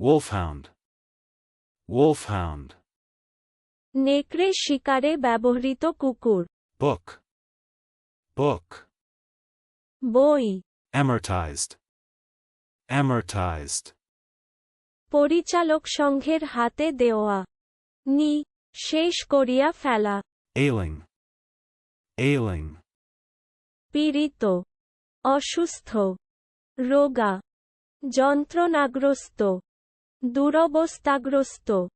Wolfhound. Wolfhound. নেকড়ে শিকারে ব্যবহৃত কুকুর Book. Book. বই Amortized. Amortized. পরিচালক সংঘের হাতে দেওয়া নি শেষ করিয়া ফেলা Ailing. Ailing. পীড়িত অসুস্থ রোগা যন্ত্রণাগ্রস্ত দুরবস্থাগ্রস্ত।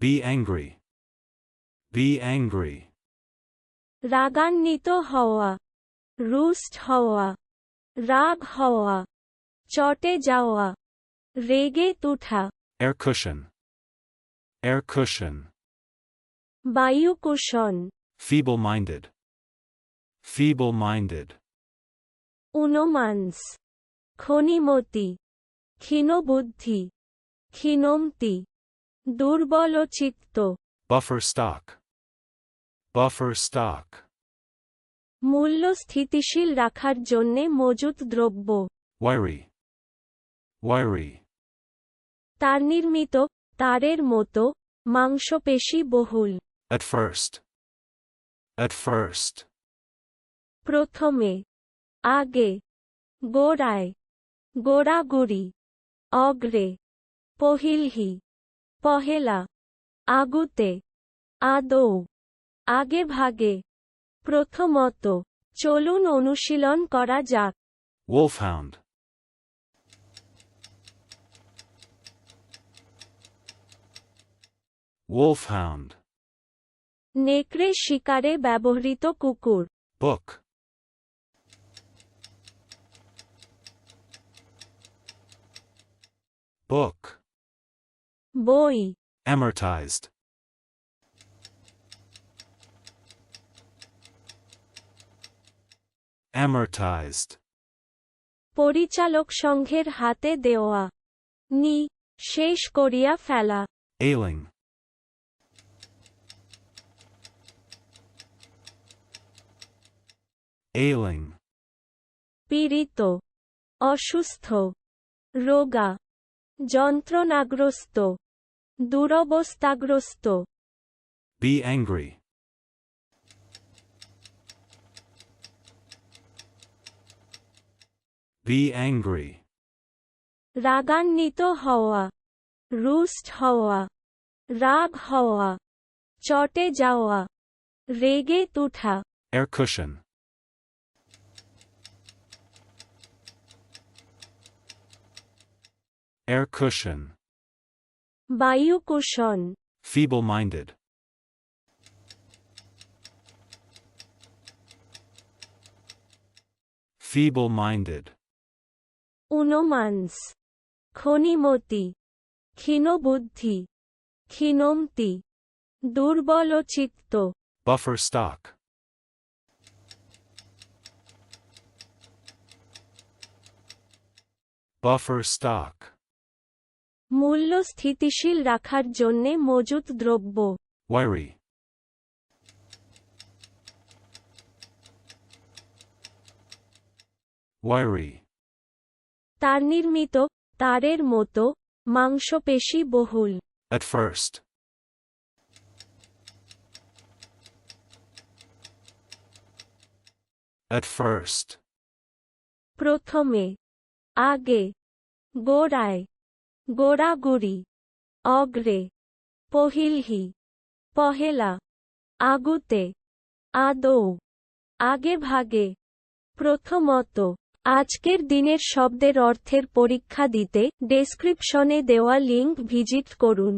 বি অ্যাংরি বি অ্যাংরি রাগান্বিত হওয়া। রুস্ট হওয়া। রাগ হওয়া। চটে যাওয়া। রেগে তুঠা এর এরকুশন এর বায়ু cushion feeble minded feeble minded উনোমান্স। খনিমতি। ক্ষীণবুদ্ধি। ক্ষীণমতি দুর্বলচিত্ত Buffer stock. Buffer stock. মূল্য স্থিতিশীল রাখার জন্যে মজুত দ্রব্য Wiry. Wiry. তার নির্মিত তারের মতো মাংসপেশি বহুল At first. At first. প্রথমে আগে গোড়ায় গোড়াগুড়ি অগ্রে পহিলহি পহেলা আগুতে আদৌ আগে ভাগে প্রথমত চলুন অনুশীলন করা যাক Wolfhound. Wolfhound. নেকড়ে শিকারে ব্যবহৃত কুকুর Book. Book. বই Amortized. Amortized. পরিচালক সংঘের হাতে দেওয়া নি শেষ করিয়া ফেলা Ailing. Ailing. পীড়িত অসুস্থ রোগা যন্ত্রণাগ্রস্ত দুরবস্থাগ্রস্ত Be angry. Be angry. রাগান্বিত হওয়া রুষ্ট হওয়া রাগ হওয়া চটে যাওয়া রেগে তুঠা Air cushion. Air cushion. বায়ুকুশন Feeble minded. Feeble minded. উনমান্স খনিমতি ক্ষীণবুদ্ধি ক্ষীণমতি দুর্বলচিত্ত Buffer stock. Buffer stock. মূল্য স্থিতিশীল রাখার জন্যে মজুত দ্রব্য Wiry. Wiry. তার নির্মিত তারের মতো মাংসপেশি বহুল At first. At first. প্রথমে আগে গোড়ায় গোড়াগুড়ি, অগ্রে, পহিলহি, পহেলা, আগুতে, আদৌ আগে ভাগে প্রথমত, আজকের দিনের শব্দের অর্থের পরীক্ষা দিতে ডেসক্রিপশনে দেওয়া লিঙ্ক ভিজিট করুন।